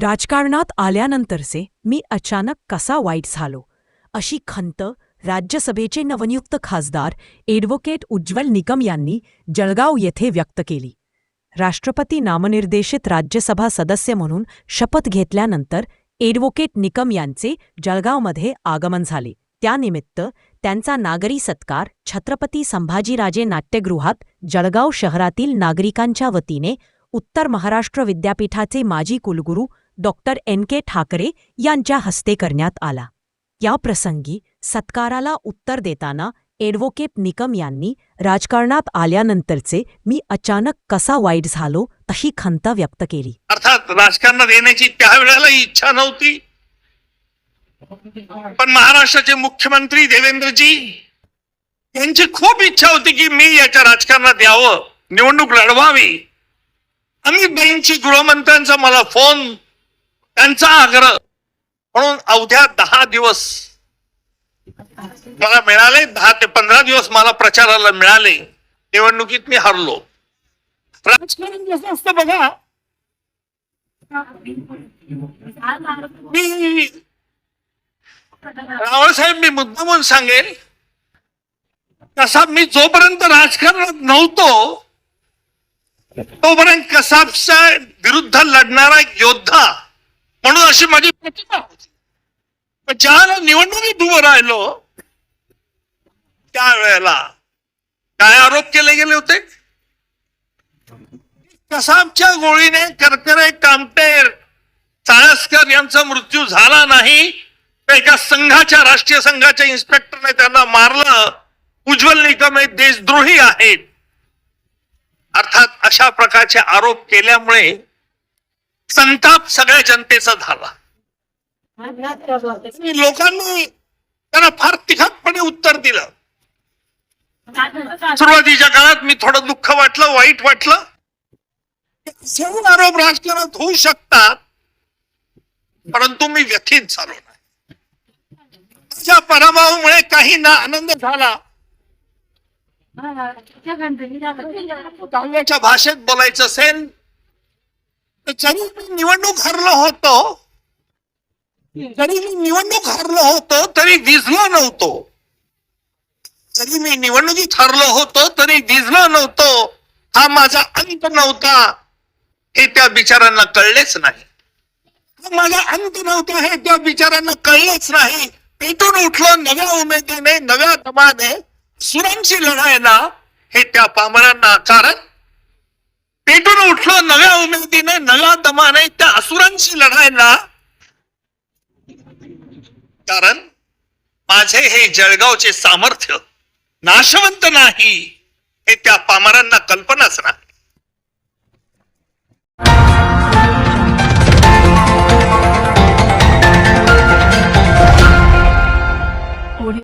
राजकारणात आल्यानंतरचे मी अचानक कसा वाईट झालो? अशी खंत राज्यसभेचे नवनियुक्त खासदार एडव्होकेट उज्ज्वल निकम यांनी जळगाव येथे व्यक्त केली. राष्ट्रपती नामनिर्देशित राज्यसभा सदस्य म्हणून शपथ घेतल्यानंतर एडव्होकेट निकम यांचे जळगावमध्ये आगमन झाले. त्यानिमित्त त्यांचा नागरी सत्कार छत्रपती संभाजीराजे नाट्यगृहात जळगाव शहरातील नागरिकांच्या वतीने उत्तर महाराष्ट्र विद्यापीठाचे माजी कुलगुरू डॉक्टर एन. के. ठाकरे यांच्या हस्ते करण्यात आला. या प्रसंगी सत्काराला उत्तर देताना एडव्होकेट निकम यांनी राजकारणात आल्यानंतरचे मी अचानक कसा वाईट झालो तशी खंत व्यक्त केली. अर्थात राजकारणात येण्याची त्यावेळेला इच्छा नव्हती. पण महाराष्ट्राचे मुख्यमंत्री देवेंद्रजी यांची खूप इच्छा होती की मी याच्या राजकारणात यावं निवडणूक लढवावी. अमितभाईंची गृहमंत्र्यांचा मला फोन त्यांचा आग्रह. म्हणून अवघ्या दहा दिवस मला मिळाले दहा ते पंधरा दिवस मला प्रचाराला मिळाले. निवडणुकीत मी हरलो. राजकारण कसं असतं बघा. मी रावळसाहेब मी मुद्दामून सांगेल कसा मी जोपर्यंत राजकारणात नव्हतो तोपर्यंत कसाबच्या विरुद्ध लढणारा योद्धा म्हणून अशी माझी प्रतिमा होती. पण ज्याला निवडणुकीत उभं राहिलो त्यावेळेला काय आरोप केले गेले होते? कसाबच्या गोळीने करकरे कामटेर चाळसकर यांचा मृत्यू झाला नाही तर एका संघाच्या राष्ट्रीय संघाच्या इन्स्पेक्टरने त्यांना मारलं. उज्ज्वल निकम हे देशद्रोही आहेत. अर्थात अशा प्रकारचे आरोप केल्यामुळे संताप सगळ्या जनतेचा झाला. लोकांनी त्यांना फार तिखटपणे उत्तर दिलं. सुरुवातीच्या काळात मी थोडं दुःख वाटलं वाईट वाटलं. सर्व आरोप राजकारणात होऊ शकतात परंतु मी व्यथित झालो नाही. माझ्या पराभवामुळे काही ना आनंद झाला. काँग्रेसच्या भाषेत बोलायचं असेल जरी मी निवडणूक हरलो होतो जरी मी निवडणूक हरलो होतो तरी दिसलो नव्हतो. जरी मी निवडणुकीत हरलो होतो तरी दिसलो नव्हतो. हा माझा अंत नव्हता हे त्या बिचारांना कळलेच नाही. हा माझा अंत नव्हता हे त्या बिचारांना कळलेच नाही. पेटून उठलो नव्या उमेदीने नव्या दमाने सुरांशी लढायला हे त्या पामरांना कारण तो नव्या उमेदीने नव्या दमाने त्या असुरांशी लढायला. कारण माझे हे जळगावचे सामर्थ्य नाशवंत नाही हे त्या पामरांना कल्पनाच नाही.